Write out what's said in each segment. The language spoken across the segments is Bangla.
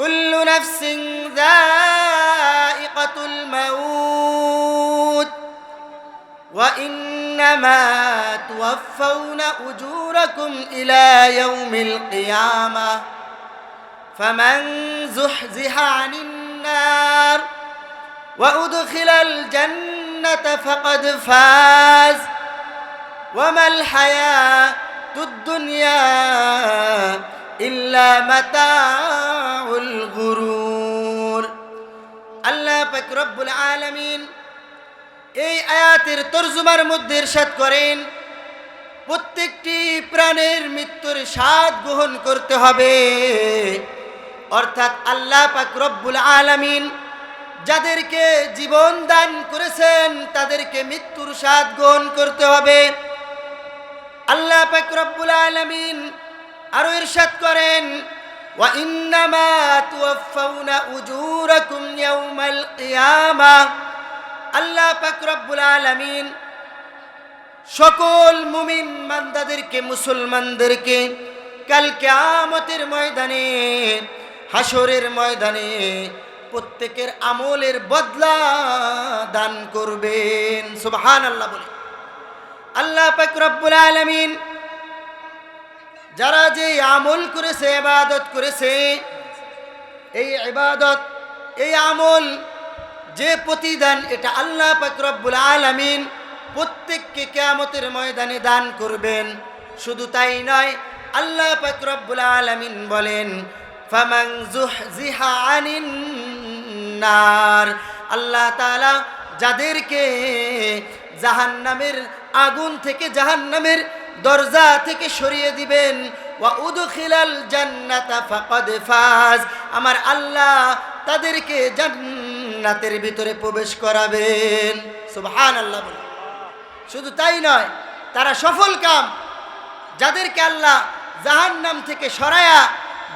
كل نفس ذائقة الموت. وإنما توفون أجوركم إلى يوم القيامة. فمن زحزح عن النار وأدخل الجنة فقد فاز. وما الحياة الدنيا ইল্লা মাতাউল গুরুর। আল্লাহ পাক রব্বুল আলামিন এই আয়াতের তর্জমার মধ্যে ইরশাদ করেন, প্রত্যেকটি প্রাণের মৃত্যুর স্বাদ গ্রহণ করতে হবে। অর্থাৎ আল্লাহ পাক রব্বুল আলামিন যাদেরকে জীবন দান করেছেন, তাদেরকে মৃত্যুর স্বাদ গ্রহণ করতে হবে। আল্লাহ পাক রব্বুল আলামিন আরও ইরশাদ করেন ইন্নামা তুওয়াফাউনা উজুরাকুম ইয়াউমাল কিয়ামা। আল্লাহ পাক আলামিন সকল মুমিন বান্দাদেরকে, মুসলমানদেরকে কাল কিয়ামতের ময়দানে হাসরের ময়দানে প্রত্যেকের আমলের বদলা দান করবেন। সুবহানাল্লাহ বলে। আল্লাহ পাক রব্বুল আলামিন যারা যে আমল করেছে এবাদত করেছে, এই ইবাদত, এই আমল যে প্রতিদান, এটা আল্লাহ পাক রব্বুল আলামিন প্রত্যেককে কিয়ামতের ময়দানে দান করবেন। শুধু তাই নয়, আল্লাহ পাক রব্বুল আলামিন বলেন আনিন নার। আল্লাহ তাআলা যাদেরকে জাহান্নামের আগুন থেকে জাহান্নামের দরজা থেকে সরিয়ে দিবেন। ওয়া উদখিলাল জান্নাতা ফাকাদ ফাজ। আমার আল্লাহ তাদেরকে জান্নাতের ভিতরে প্রবেশ করাবেন। সুবহানাল্লাহ বলে। শুধু তাই নয়, তারা সফল কাম। যাদেরকে আল্লাহ জাহান্নাম থেকে সরায়া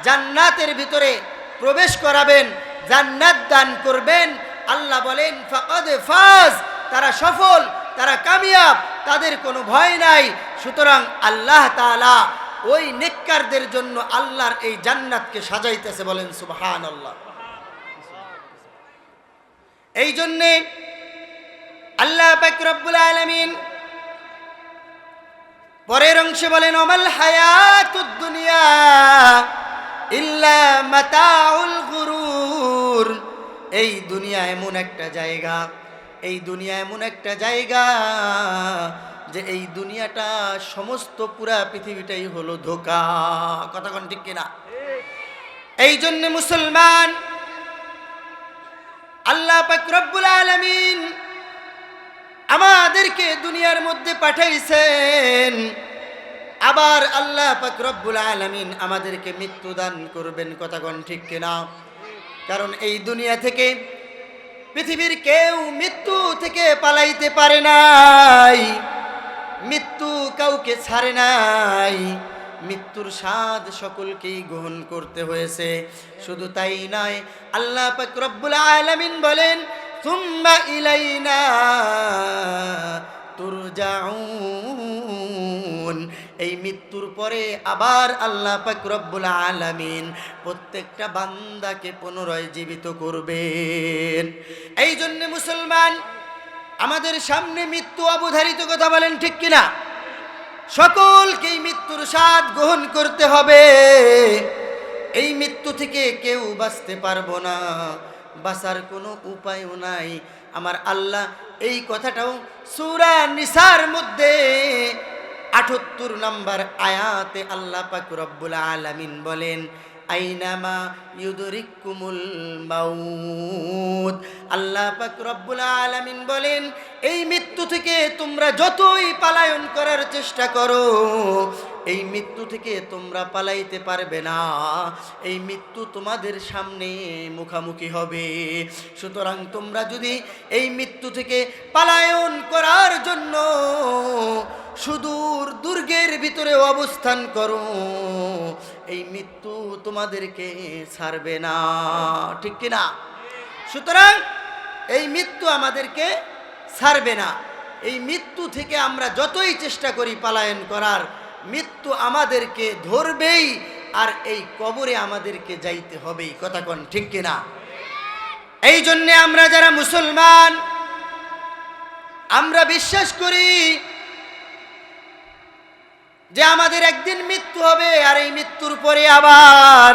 জান্নাতের ভিতরে প্রবেশ করাবেন, জান্নাত দান করবেন, আল্লাহ বলেন, ফাকাদ ফাজ। তারা সফল, তারা কামিয়াব, তাদের কোনো ভয় নাই। সুতরাং আল্লাহ তাআলা ওই নেককারদের জন্য আল্লাহর এই জান্নাতকে সাজাইতেছে বলেন সুবহান আল্লাহ এই জন্যে আল্লাহ রব্বুল আলামিন পরের অংশে বলেন অমাল হায়াতুদ দুনিয়া মাতাউল এই দুনিয়া এমন একটা জায়গা, এই দুনিয়া এমন একটা জায়গা যে এই দুনিয়াটা সমস্ত পুরা পৃথিবীটাই হলো ধোকা। কথা কোন ঠিক কিনা? এই জন্য মুসলমান আল্লাহ পাক রব্বুল আলামিন আমাদেরকে দুনিয়ার মধ্যে পাঠাইছেন। আবার আল্লাহ পাক রব্বুল আলামিন আমাদেরকে মৃত্যু দান করবেন। কথা কোন ঠিক কিনা? কারণ এই দুনিয়া থেকে পৃথিবীর কেউ মৃত্যু থেকে পালাইতে পারে নাই। মৃত্যু কাউকে ছাড়ে নাই। মৃত্যুর স্বাদ সকলকেই গ্রহণ করতে হয়েছে। শুধু তাই নয়, আল্লাহ রব্বুল আলামিন বলেন তুম্বা ইলাইনা তুরজাউন। এই মৃত্যুর পরে আবার আল্লাহ পাক রব্বুল আলামিন প্রত্যেকটা বান্দাকে পুনরায় জীবিত করবেন। এই জন্য মুসলমান আমাদের সামনে মৃত্যু অবধারিত কথা বলেন ঠিক কিনা? সকলকেই মৃত্যুর স্বাদ গ্রহণ করতে হবে। এই মৃত্যু থেকে কেউ বাঁচতে পারব না। বাঁচার কোনো উপায়ও নাই। আমার আল্লাহ এই কথাটাও সুরা নিসার মধ্যে আটাত্তর নম্বর আয়াতে আল্লাহ পাক রব্বুল আলামিন বলেন আইনামা ইউদরিকুমুল মাউত। আল্লাহ পাক রব্বুল আলামিন বলেন, এই মৃত্যু থেকে তোমরা যতই পালায়ন করার চেষ্টা করো এই মৃত্যু থেকে তোমরা পালাইতে পারবে না। এই মৃত্যু তোমাদের সামনে মুখামুখি হবে। সুতরাং তোমরা যদি এই মৃত্যু থেকে পালায়ন করার জন্য সুদূর দুর্গের ভিতরে অবস্থান করো, এই মৃত্যু তোমাদেরকে ছাড়বে না। ঠিক কিনা? সুতরাং এই মৃত্যু আমাদেরকে ছাড়বে না। এই মৃত্যু থেকে আমরা যতই চেষ্টা করি পালায়ন করার মৃত্যু আমাদেরকে ধরবেই, আর এই কবরে আমাদেরকে যাইতে হবেই। কথা কোন, ঠিক কিনা? এই জন্যে আমরা যারা মুসলমান, আমরা বিশ্বাস করি যে আমাদের একদিন মৃত্যু হবে, আর এই মৃত্যুর পরে আবার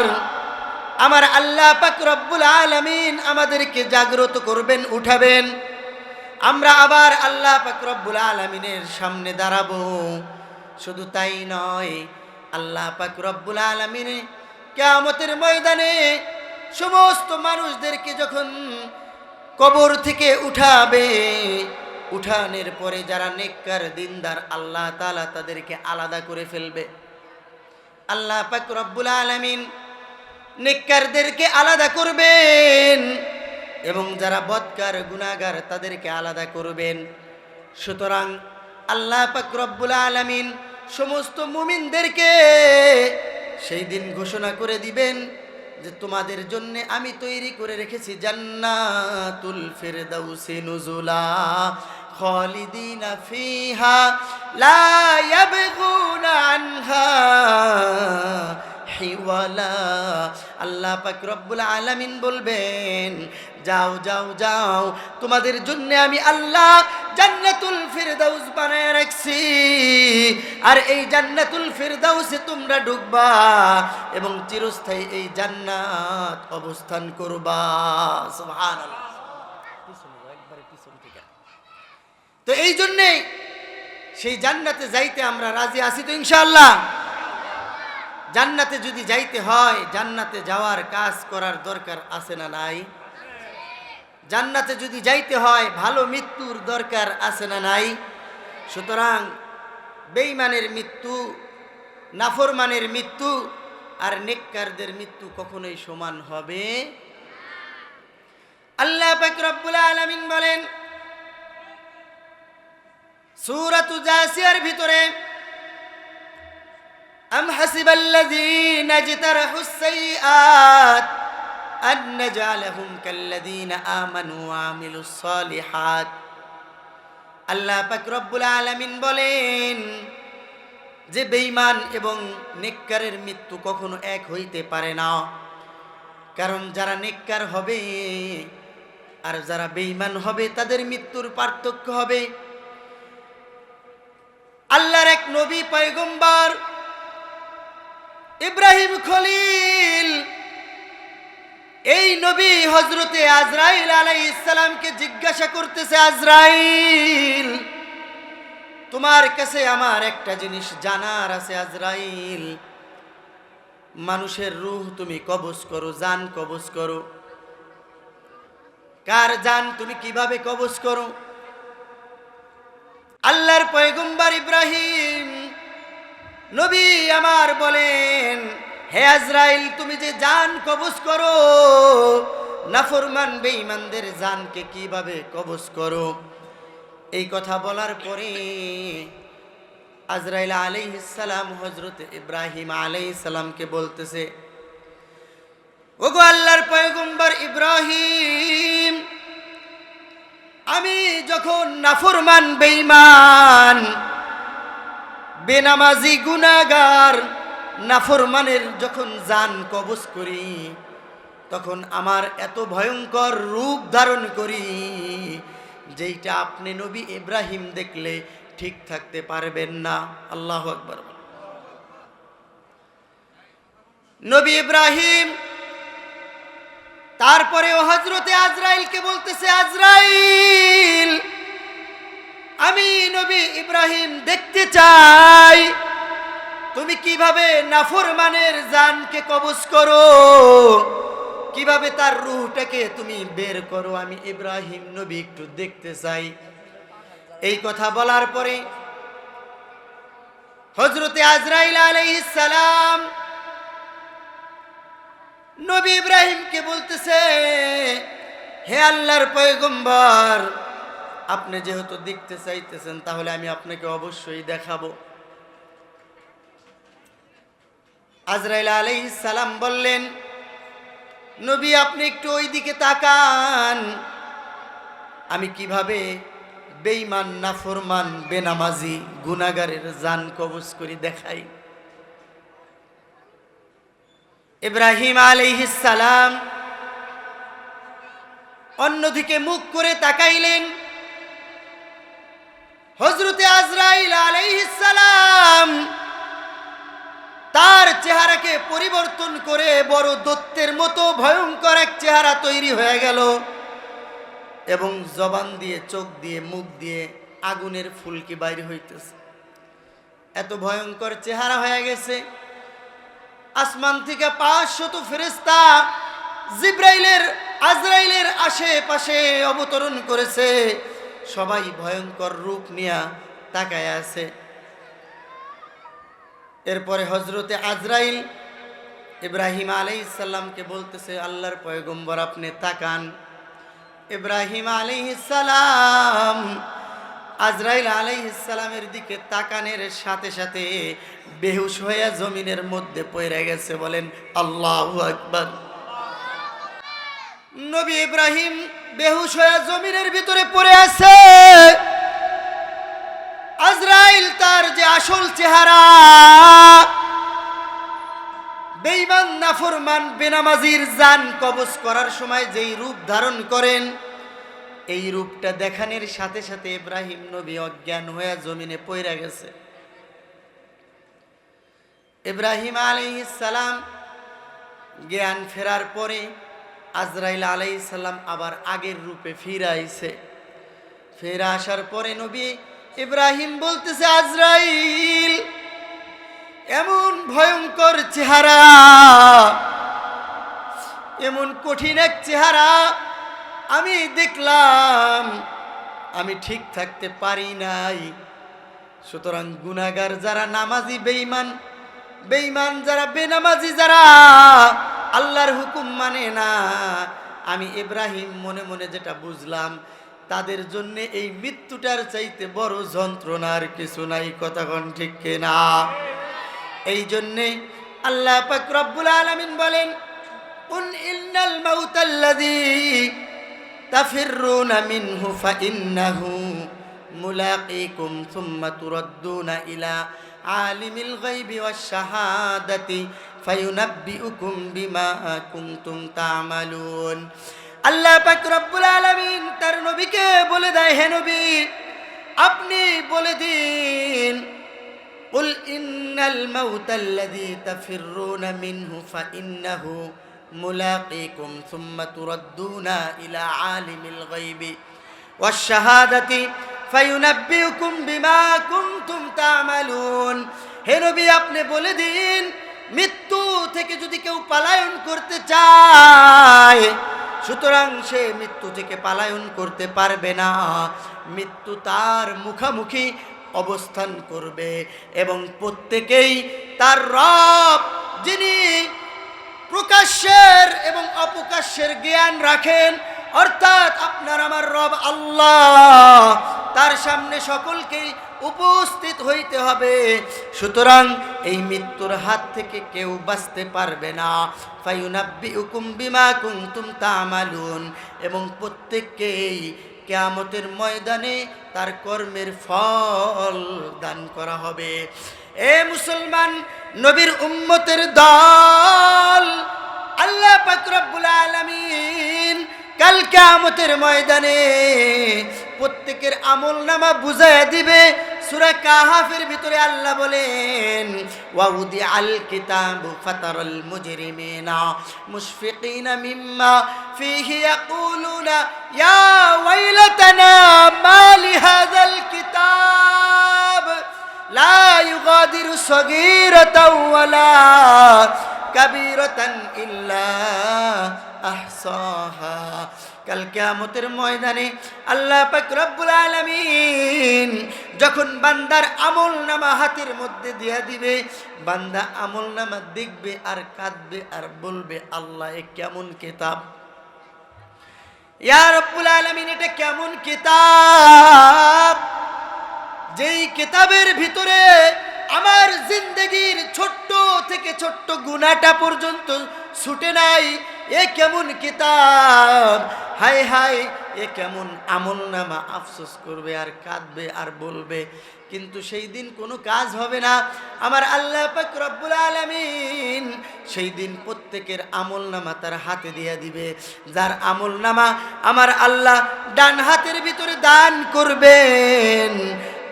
আমার আল্লাহ পাক রব্বুল আলামিন আমাদেরকে জাগ্রত করবেন, উঠাবেন। আমরা আবার আল্লাহ পাক রব্বুল আলামিনের সামনে দাঁড়াবো। শুধু তাই নয়, আল্লাহ পাক রব্বুল আলামিনে কেয়ামতের ময়দানে সমস্ত মানুষদেরকে যখন কবর থেকে উঠাবে, উঠানের পরে যারা নেককার দিনদার, আল্লাহ তালা তাদেরকে আলাদা করে ফেলবে। আল্লাহ পাক রব্বুল আলামিন নেককারদেরকে আলাদা করবেন এবং যারা বদকার গুনাগার তাদেরকে আলাদা করবেন। সুতরাং আল্লাহ পাক রব্বুল আলামিন সমস্ত মুমিনদেরকে সেই দিন ঘোষণা করে দিবেন যে তোমাদের জন্য আমি তৈরি করে রেখেছি জান্নাতুল ফিরদাউসি নুজুলা খালিদিনা ফিহা লা ইয়াবগুনা আনহা। আল্লাহ আলামিন বলবেন, যাও যাও যাও, তোমাদের জন্য আমি আল্লাহ জান্নাতুল ফিরদাউস বানায় রাখছি। আর এই জান্নাতুল ফিরদাউসে তোমরা ঢুকবা এবং চিরস্থায়ী এই জান্নাত অবস্থান করবা। সুবহানাল্লাহ। তো এই জন্যেই সেই জান্নাতে যাইতে আমরা রাজি আছি তো ইনশাআল্লাহ। জান্নাতে যদি যাইতে হয়, জান্নাতে যাওয়ার কাজ করার দরকার আছে না নাই? জান্নাতে যদি যাইতে হয়, ভালো মৃত্যুর দরকার আছে না নাই? সুতরাং বেইমানের মৃত্যু, নাফরমানের মৃত্যু আর নেককারদের মৃত্যু কখনোই সমান হবে আল্লাহ রব্বুল আলামিন বলেন, সূরাতু জাসিয়ার ভিতরে أم حسب الذين اجترحوا السيئات أن نجعلهم كالذين آمنوا وعملوا الصالحات আল্লাহ পাক রব্বুল আলামিন বলেন যে বেঈমান এবং নেককারের মৃত্যু কখনো এক হইতে পারে না কারণ যারা নেককার হবে আর যারা বেঈমান হবে তাদের মৃত্যুর পার্থক্য হবে আল্লাহর এক নবী পয়গম্বর ইব্রাহিম খলিল, এই নবী হজরতে আজরাইল আলাই ইসলামকে জিজ্ঞাসা করতেছে, আজরাইল, তোমার কাছে আমার একটা জিনিস জানার আছে আজরাইল। মানুষের রুহ তুমি কবজ করো, জান কবজ করো। কার জান তুমি কীভাবে কবজ করো? আল্লাহর পয়গম্বর ইব্রাহিম নবী আমার বলেন, হে আজরাইল, তুমি যে জান কবজ করো, নাফরমান বেঈমানদের জানকে কীভাবে কবজ করো? এই কথা বলার পরে আজরাইল আলাইহিসসালাম হজরত ইব্রাহিম আলাইহিসসালামকে বলতেছে, ওগো আল্লাহর পয়গম্বর ইব্রাহিম, আমি যখন নাফরমান বেঈমান বেনামাজি গুনাগার নাফরমানের যখন জান কবজ করি, তখন আমার এত ভয়ঙ্কর রূপ ধারণ করি, যেইটা আপনি নবী ইব্রাহিম দেখলে ঠিক থাকতে পারবেন না। আল্লাহ আকবর। নবী ইব্রাহিম তারপরে ও হজরতে আজরাইলকে বলতেছে, আজরাইল আমি নবী ইব্রাহিম দেখতে চাই। তুমি কীভাবে নাফরমানের জানকে কবজ করো? কীভাবে তার রুহটাকে তুমি বের করো? আমি ইব্রাহিম নবী একটু দেখতে চাই। এই কথা বলার পরে হজরতে আজরাইল সালাম নবী ইব্রাহিমকে বলতেছে, হে আল্লাহর পয়গম্বর আপনি যেহেতু দেখতে চাইতেছেন, তাহলে আমি আপনাকে অবশ্যই দেখাবো। আজরাইল আলাইহিস সালাম বললেন, নবী, আপনি একটু ওই দিকে তাকান। আমি কীভাবে বেঈমান, নাফরমান, বেনামাজি গুনাগারের জান কবজ করি দেখাই? ইব্রাহিম আলাইহিস সালাম অন্যদিকে মুখ করে তাকাইলেন। হজরতে আজরাইল সালাম তার চেহারাকে পরিবর্তন করে বড় দত্তের মতো ভয়ঙ্কর এক চেহারা তৈরি হয়ে গেল এবং জবান দিয়ে, চোখ দিয়ে, মুখ দিয়ে আগুনের ফুলকি বাইরে হইতেছে। এত ভয়ঙ্কর চেহারা হয়ে গেছে। আসমান থেকে পাঁচশত ফেরেস্তা জিব্রাইলের, আজরাইলের আশেপাশে অবতরণ করেছে। সবাই ভয়ঙ্কর রূপ নিয়ে তাকায় আছে। এরপরে হজরতে আজরাইল ইব্রাহিম আলাইসাল্লামকে বলতেছে, আল্লাহর পয়গম্বর, আপনি তাকান। ইব্রাহিম আলাইসালাম আজরাইল আলাইসালামের দিকে তাকানের সাথে সাথে বেহুশ হইয়া জমিনের মধ্যে পড়ে গেছে, বলেন, আল্লাহ আকবার। নবী ইব্রাহিম বেহুশ হইয়া জমিনের ভিতরে পড়ে আছে। আজরাইল তার যে আসল চেহারা বেইমান নাফরমান, বেনামাজির জান কবজ করার সময় যেই রূপ ধারণ করেন, এই রূপটা দেখানোর সাথে সাথে ইব্রাহিম নবী অজ্ঞান হয়ে জমিনে পইরা গেছে। ইব্রাহিম সালাম জ্ঞান ফেরার পরে আজরাইল সালাম আবার আগের রূপে ফিরে আইছে। ফিরে আসার পরে নবী ইব্রাহিম বলতেছে, আজরাইল, এমন ভয়ঙ্কর চেহারা, এমন কঠিন এক চেহারা আমি দেখলাম, আমি ঠিক থাকতে পারি নাই। সুতরাং গুনাগার যারা নামাজি, বেঈমান বেঈমান যারা বেনামাজি যারা আল্লাহর হুকুম মানে না। আমি ইব্রাহিম মনে মনে যেটা বুঝলাম, তাদের জন্য এই মৃত্যুটার চাইতে বড় যন্ত্রণার কিছু নাই কথাক্ষণ ঠিক না এই জন্যে আল্লাহ পাক রব্বুল আলামিন বলেন, উন ইন্নাল মাউতাল্লাযী তাফিররুনা মিনহু, ফাইন্নাহু মুলাকীকুম সুম্মা তুরাদ্দুনা ইলা আলিমিল গায়বি ওয়াশ শাহাদাতি ফায়ুনাব্বিউকুম বিমা কুনতুম তা'মালুন আল্লাহ পাক রব্বুল আলামিন তার নবীকে বলে দেয় হে নবী আপনি বলে দিন قل إن الموت الذي تفرون منه فإنه ملاقيكم ثم تردون إلى عالم الغيب والشهادة ফাইউনাব্বিউকুম বিমা কুনতুম তা'মালুন। হে নবী, আপনি বলে দিন, মৃত্যু থেকে যদি কেউ পালায়ন করতে চায়, সুতরাং সে মৃত্যু থেকে পালায়ন করতে পারবে না। মৃত্যু তার মুখামুখি অবস্থান করবে এবং প্রত্যেকেই তার রব, যিনি প্রকাশ্যের এবং অপ্রকাশ্যের জ্ঞান রাখেন, অর্থাৎ আপনার, আমার রব আল্লাহ তার সামনে সকলকেই উপস্থিত হইতে হবে। সুতরাং এই মৃত্যুর হাত থেকে কেউ বাঁচতে পারবে না। ফাইউনাব্বি হুকুম বিমা কুমতুম তামালুন। এবং প্রত্যেককেই কেয়ামতের ময়দানে তার কর্মের ফল দান করা হবে। এ মুসলমান, নবীর উম্মতের দল, আল্লাহ পাক রব্বুল আলামিন কাল কিয়ামতের ময়দানে প্রত্যেকের আমল নামা বুঝাইয়া দিবে। সূরা কাহাফের ভিতরে আল্লাহ বলেন ওয়াউদি আল কিতাবু ফাতারাল মুজরিমিনা মুশফিকিনা মিম্মা ফিহি ইয়াকুলুনা, ইয়া ওয়াইলাতানা মা লিহাযাল কিতাব, লা ইউগাদিরু সগীরাতাও ওয়ালা কাবীরাতান ইল্লা আহসাহা। ময়দানে আল্লাহ পাক রব্বুল যখন বান্দার আমল নামা হাতের মধ্যে দিয়া দিবে, বান্দা আমল নামা দেখবে আর কাঁদবে আর বলবে, আল্লাহ, এ কেমন কিতাব? ইয়া রব্বুল আলামিন, এটা কেমন কিতাব? যেই কিতাবের ভিতরে আমার জিন্দগির ছোট্ট থেকে ছোট্ট গুণাটা পর্যন্ত ছুটে নাই এ কেমন কিতাব? হায় হায়, এ কেমন আমল নামা আফসোস করবে, আর কাঁদবে, আর বলবে। কিন্তু সেই দিন কোনো কাজ হবে না। আমার আল্লাহ পাক আলামিন সেই দিন প্রত্যেকের আমল নামা তার হাতে দিয়ে দিবে। যার আমল নামা আমার আল্লাহ ডান হাতের ভিতরে দান করবেন।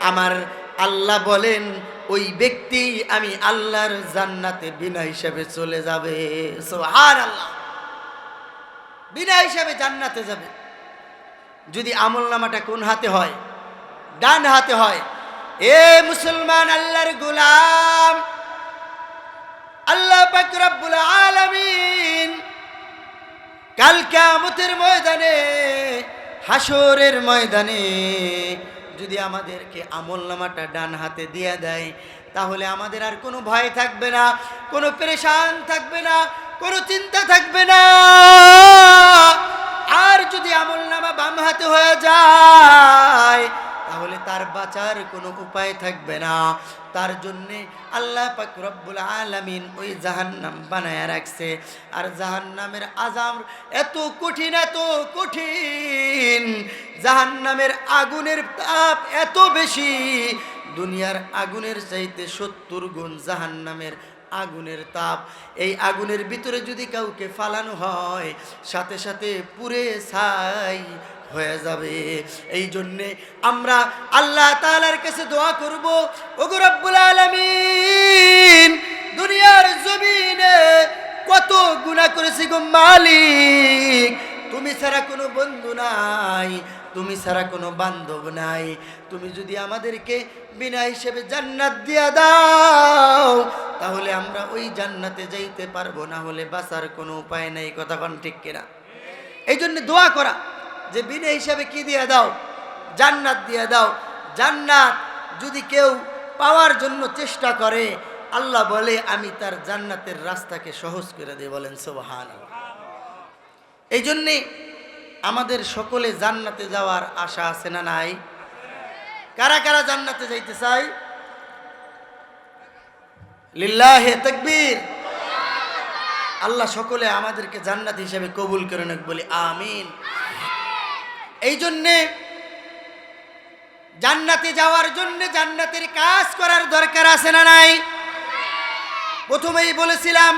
আমার আল্লাহ বলেন, ওই ব্যক্তি আমি আল্লাহর জান্নাতে বিনা হিসাবে চলে যাবে। সোহার আল্লাহ বিনা হিসাবে জান্নাতে যাবে। যদি আমল নামাটা কোন হাতে হয়, ডান হাতে হয়, এ মুসলমান আল্লাহর গুলাম, আল্লাহ পাক রব্বুল আলামিন কাল কিয়ামতের ময়দানে হাসরের ময়দানে যদি আমাদেরকে আমল নামাটা ডান হাতে দিয়ে দেয়, তাহলে আমাদের আর কোনো ভয় থাকবে না, কোনো পেরেশান থাকবে না কোনো চিন্তা থাকবে না। আর যদি আমল নামা বাম হাতে হয়ে যায়, তাহলে তার বাঁচার কোনো উপায় থাকবে না। তার জন্যে আল্লাহ পাক রব্বুল আলামিন ওই জাহান্নাম বানায় রাখছে। আর জাহান্নামের আজাম এত কঠিন এত কঠিন, জাহান্নামের আগুনের তাপ এত বেশি, দুনিয়ার আগুনের চাইতে সত্তর গুণ জাহান্নামের আগুনের তাপ। এই আগুনের ভিতরে যদি কাউকে ফালানো হয়, সাথে সাথে পুরে ছাই হয়ে যাবে। এই জন্যে আমরা আল্লাহ তালার কাছে দোয়া করব, ওগো রব্বুল আলামিন, দুনিয়ার জমিনে কত গুনাহ করেছি গো মালিক। তুমি ছাড়া কোনো বন্ধু নাই। তুমি ছাড়া কোনো বান্ধব নাই। তুমি যদি আমাদেরকে বিনা হিসেবে জান্নাত দিয়া দাও, তাহলে আমরা ওই জান্নাতে যাইতে পারব, না হলে বাঁচার কোনো উপায় নেই। কথা কোন ঠিক কিনা? এই জন্য দোয়া করা যে বিনা হিসাবে কি দিয়ে দাও? জান্নাত দিয়ে দাও। জান্নাত যদি কেউ পাওয়ার জন্য চেষ্টা করে, আল্লাহ বলে, আমি তার জান্নাতের রাস্তাকে সহজ করে দিই বলেন সোবাহান এই জন্যে আমাদের সকলে জান্নাতে যাওয়ার আশা আছে না নাই? কারা কারা জান্নাতে যাইতে চাই লিল্লাহে তাকবীর। আল্লাহ সকলে আমাদেরকে জান্নাত হিসেবে কবুল করে নেক, বলি আমিন। এই জন্যে জান্নাতে যাওয়ার জন্য জান্নাতের কাজ করার দরকার আছে না নাই? প্রথমেই বলেছিলাম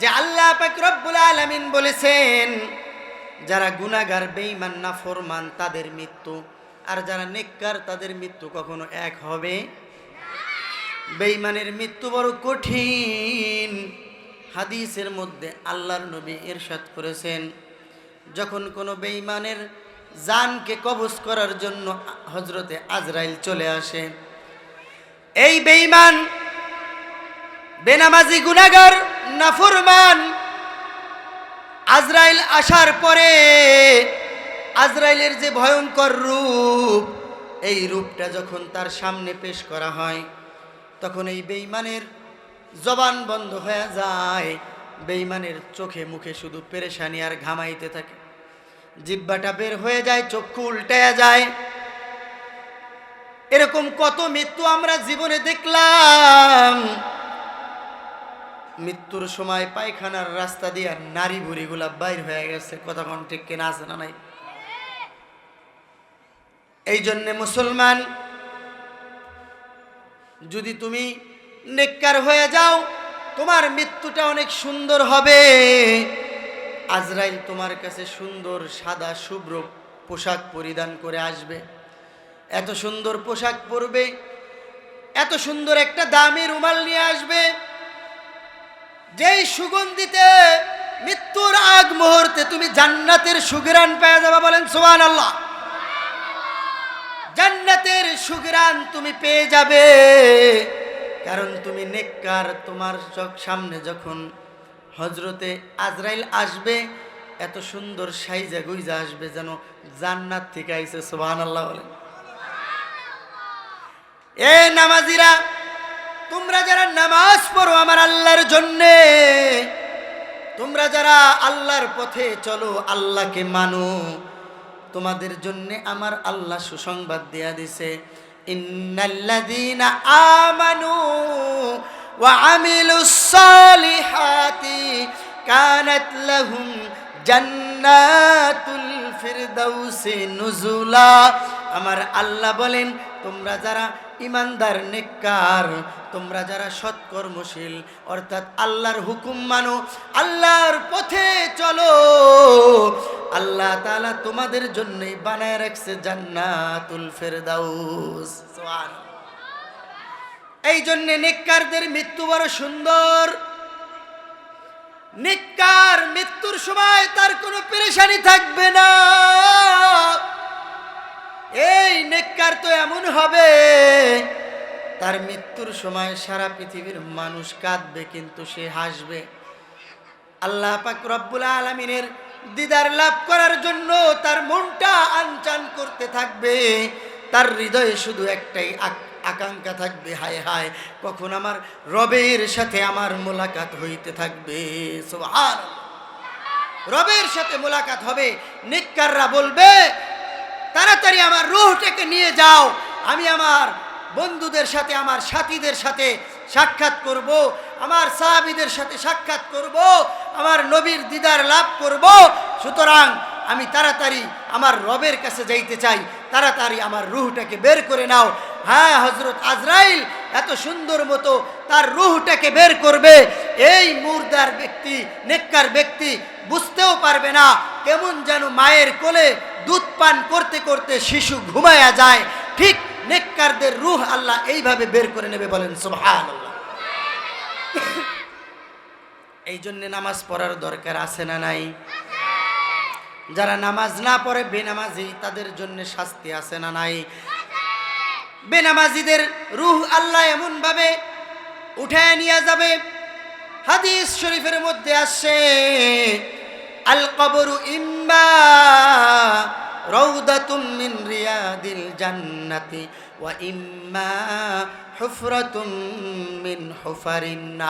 যে আল্লাহ পাক রব্বুল আলামিন বলেছেন যারা গুনাগার বেঈমান, নাফরমান, তাদের মৃত্যু। আর যারা নেককার, তাদের মৃত্যু কখনো এক হবে বেঈমানের মৃত্যু বড় কঠিন। হাদিসের মধ্যে আল্লাহর নবী ইরশাদ করেছেন, যখন কোনো বেঈমানের জানকে কবজ করার জন্য হজরতে আজরাইল চলে আসে, এই বেঈমান বেনামাজি গুনাগার নাফরমান আজরাইল আসার পরে আজরাইলের যে ভয়ঙ্কর রূপ, এই রূপটা যখন তার সামনে পেশ করা হয়, তখন এই বেঈমানের জবান বন্ধ হয়ে যায়। বেঈমানের চোখে মুখে শুধু পেরেশানি আর ঘামাইতে থাকে। জিব্বাটা বের হয়ে যায়, চক্ষু উল্টায়া যায়। এরকম কত মৃত্যু আমরা জীবনে দেখলাম। মৃত্যুর সময় পায়খানার রাস্তা দিয়ে নারী বুড়িগুলা বাইর হয়ে গেছে। কোন ঠিক কিনা আছে না নাই? এই জন্যে মুসলমান, যদি তুমি নেককার হয়ে যাও, তোমার মৃত্যুটা অনেক সুন্দর হবে। আজরাইল তোমার কাছে সুন্দর, সাদা, শুভ্র পোশাক পরিধান করে আসবে। এত সুন্দর পোশাক পরবে, এত সুন্দর একটা দামি রুমাল নিয়ে আসবে। যেই সুগন্ধিতে মৃত্যুর আগ মুহূর্তে তুমি জান্নাতের সুগরান পেয়ে যাবে বলেন সোহান আল্লাহ জান্নাতের সুগরান তুমি পেয়ে যাবে, কারণ তুমি নেককার। তোমার চোখ সামনে যখন হজরতে আজরাইল আসবে, এত সুন্দর সাইজা গুইজা আসবে যেন জান্নাত থেকে আইসে সোহান আল্লাহ বলেন। এ নামাজিরা তোমরা যারা নামাজ পড়ো আমার আল্লাহর জন্যে, তোমরা যারা আল্লাহর পথে চলো, আল্লাহকে মানো। তোমাদের জন্যে আমার আল্লাহ সুসংবাদ দেয়া দিছে আমানু ওয়া কানাত জান্নাতুল নুজুলা। আমার আল্লাহ বলেন, তোমরা যারা ইমানদার, নেককার। তোমরা যারা সৎকর্মশীল, অর্থাৎ আল্লাহর হুকুম মানো, আল্লাহর পথে চলো। আল্লাহ তালা তোমাদের জন্যই বানায় রাখছে জান্নাতুল ফেরদাউস। এই জন্যে নেককারদের মৃত্যু বড় সুন্দর। নিকার মৃত্যুর সময় তার কোনো পেরেশানি থাকবে না। এই নেককার তো এমন হবে। তার মৃত্যুর সময় সারা পৃথিবীর মানুষ কাঁদবে, কিন্তু সে হাসবে। আল্লাহ পাক রব্বুল আলমিনের দিদার লাভ করার জন্য তার মনটা আনচান করতে থাকবে। তার হৃদয়ে শুধু একটাই আকাঙ্ক্ষা থাকবে, হায় হায়, কখন আমার রবের সাথে আমার মোলাকাত হইতে থাকবে। সুবহান রবের সাথে মোলাকাত হবে, নিক্কাররা বলবে তাড়াতাড়ি আমার রুহটাকে নিয়ে যাও। আমি আমার বন্ধুদের সাথে, আমার সাথীদের সাথে সাক্ষাৎ করব, আমার সাহাবিদের সাথে সাক্ষাৎ করব, আমার নবীর দিদার লাভ করব। সুতরাং আমি তাড়াতাড়ি আমার রবের কাছে যাইতে চাই। তাড়াতাড়ি আমার রুহটাকে বের করে নাও। হ্যাঁ হজরত আজরাইল এত সুন্দর মতো তার রুহটাকে বের করবে। এই মুর্দার ব্যক্তি, নেককার ব্যক্তি বুঝতেও পারবে না কেমন যেন মায়ের কোলে দুধ পান করতে করতে শিশু ঘুমায়া যায়, ঠিক নেককারদের রুহ আল্লাহ এইভাবে বের করে নেবে বলেন সুবহান এই জন্যে নামাজ পড়ার দরকার আছে না নাই? যারা নামাজ না পড়ে, বেনামাজি তাদের জন্য শাস্তি আছে না নাই? বেনামাজিদের রুহ আল্লাহ এমন ভাবে উঠায় নিয়ে যাবে, হাদিস শরীফের মধ্যে আসছে ইম্মা ওয়া ইম্মা মিন হুফারিন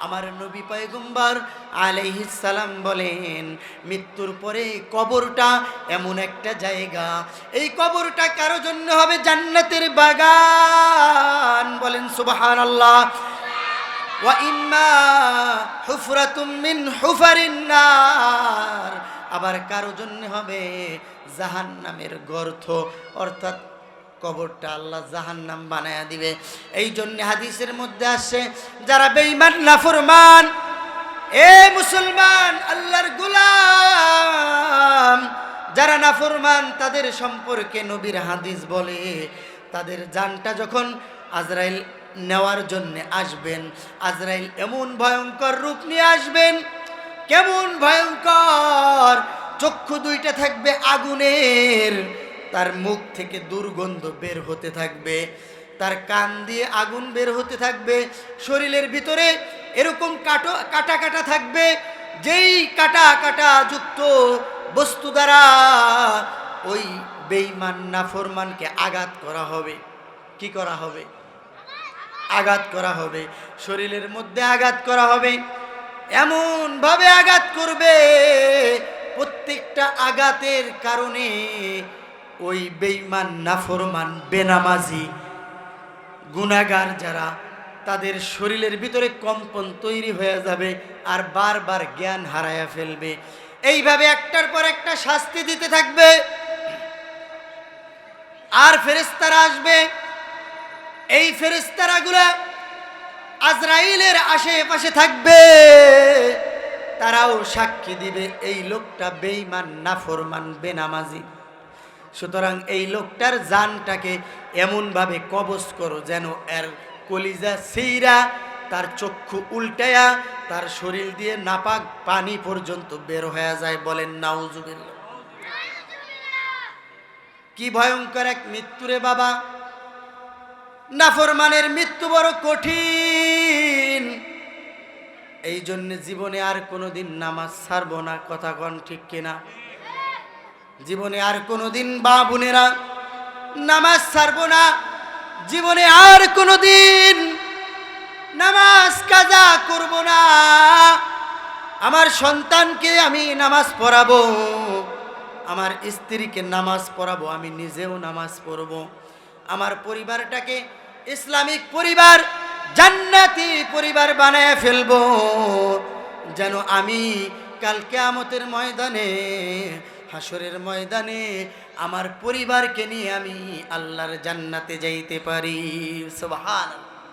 আমার নবী পয়গম্বর আলাইহিস সালাম বলেন, মৃত্যুর পরে কবরটা এমন একটা জায়গা। এই কবরটা কারও জন্য হবে জান্নাতের বাগান বলেন সুবহানাল্লাহ। ওয়া ইম্মা হুফরাতুম মিন হুফারিন নার আবার কারও জন্য হবে জাহান্নামের গর্থ অর্থাৎ কবরটা আল্লাহ জাহান্নাম বানায়া দিবে। এই জন্য হাদিসের মধ্যে আসে, যারা বেঈমান, নাফরমান, এ মুসলমান, আল্লাহর গোলাম, যারা নাফরমান, তাদের সম্পর্কে নবীর হাদিস বলে, তাদের জানটা যখন আজরাইল নেওয়ার জন্য আসবেন। আজরাইল এমন ভয়ঙ্কর রূপ নিয়ে আসবেন, কেমন ভয়ঙ্কর? চক্ষু দুইটা থাকবে আগুনের, তার মুখ থেকে দুর্গন্ধ বের হতে থাকবে, তার কান দিয়ে আগুন বের হতে থাকবে, শরীরের ভিতরে এরকম কাটো, কাটা কাটা থাকবে, যেই কাটা কাটা যুক্ত বস্তু দ্বারা ওই বেইমান নাফরমানকে আঘাত করা হবে। কি করা হবে? আঘাত করা হবে, শরীরের মধ্যে আঘাত করা হবে এমন ভাবে আঘাত করবে, প্রত্যেকটা আঘাতের কারণে ওই বেইমান নাফরমান, বেনামাজি গুনাগার যারা, তাদের শরীরের ভিতরে কম্পন তৈরি হয়ে যাবে আর বারবার জ্ঞান হারায়া ফেলবে। এইভাবে একটার পর একটা শাস্তি দিতে থাকবে। আর ফেরেস্তারা আসবে এই ফেরেস্তারাগুলা আজরাইলের আশেপাশে থাকবে। তারাও সাক্ষী দিবে, এই লোকটা বেইমান নাফরমান, বেনামাজি। সুতরাং এই লোকটার জানটাকে এমনভাবে কবজ করো যেন এর কলিজা সেইরা তার চক্ষু উল্টায়া, তার শরীর দিয়ে নাপাক পানি পর্যন্ত বের হয়ে যায় বলেন নাউজুবিল্লাহ। কি ভয়ঙ্কর এক মৃত্যুরে বাবা। নাফরমানের মৃত্যু বড় কঠিন। এই জন্য জীবনে আর কোনোদিন নামাজ ছাড়ব না, কথা কন ঠিক কিনা? জীবনে আর কোনোদিন বা বোনেরা নামাজ ছাড়ব না, জীবনে আর কোনোদিন নামাজ কাজা করব না। আমার সন্তানকে আমি নামাজ পড়াবো, আমার স্ত্রীকে নামাজ পড়াবো, আমি নিজেও নামাজ পড়ব। আমার পরিবারটাকে ইসলামিক পরিবার, জান্নাতি পরিবার বানায় ফেলব। যেন আমি কাল কেয়ামতের ময়দানে হাসরের ময়দানে আমার পরিবারকে নিয়ে আমি আল্লাহর জান্নাতে যাইতে পারি। সুবহান